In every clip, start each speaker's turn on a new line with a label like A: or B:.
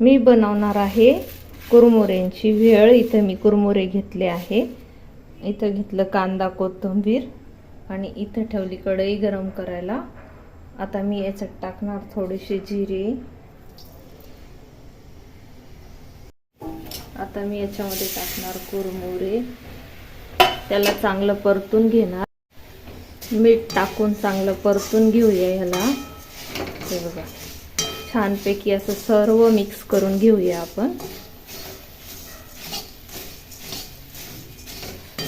A: मी बनवणार आहे कुरमुऱ्यांची वेळ इथं मी कुरमुरे घेतले आहे. इथं घेतलं कांदा कोथिंबीर आणि इथं ठेवली कढई गरम करायला. आता मी याच्यात टाकणार थोडेसे जिरे. आता मी याच्यामध्ये टाकणार कुरमुरे. त्याला चांगलं परतून घेणार. मीठ टाकून चांगलं परतून घेऊया ह्याला हे बघा. छानपैकी असं सर्व मिक्स करून घेऊया आपण.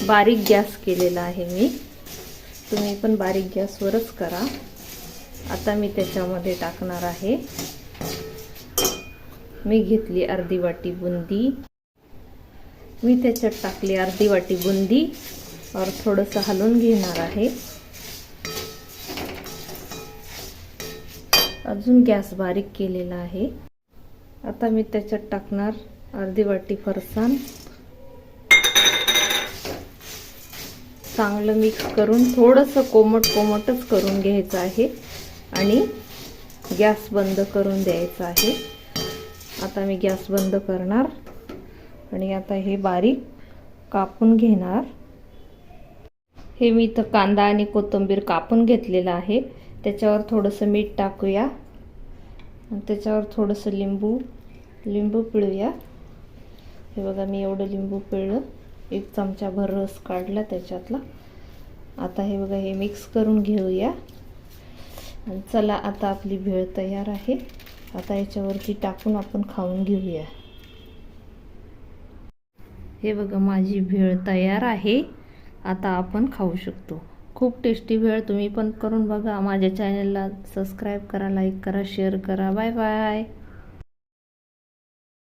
A: बारीक गॅस केलेला आहे मी. तुम्ही पण बारीक गॅसवरच करा. आता मी त्याच्यामध्ये टाकणार आहे. मी घेतली अर्धी वाटी बुंदी. मी त्याच्यात टाकली अर्धी वाटी बुंदी. और थोडंसं हलवून घेणार आहे. अजून गॅस बारीक केलेला आहे. आता मी त्याच्यात टाकणार अर्धी वाटी फरसाण. चांगलं मिक्स करून थोडंसं कोमट कोमटच करून घ्यायचं आहे आणि गॅस बंद करून द्यायचा आहे. आता मी गॅस बंद करणार आणि आता हे बारीक कापून घेणार. हे मी इथं कांदा आणि कोथिंबीर कापून घेतलेलं आहे. त्याच्यावर थोडंसं मीठ टाकूया. त्याच्यावर थोडंसं लिंबू लिंबू पिळूया. हे बघा मी एवढं लिंबू पिळलं. एक चमचाभर रस काढला त्याच्यातला. आता हे बघा हे मिक्स करून घेऊया. आणि चला आता आपली भेळ तयार आहे. आता याच्यावरती टाकून आपण खाऊन घेऊया. हे बघा माझी भेळ तयार आहे. आता आपण खाऊ शकतो. खूप टेस्टी भेळ तुम्ही पण करून बघा. माझ्या चॅनलला सबस्क्राईब करा लाईक करा शेअर करा. Bye bye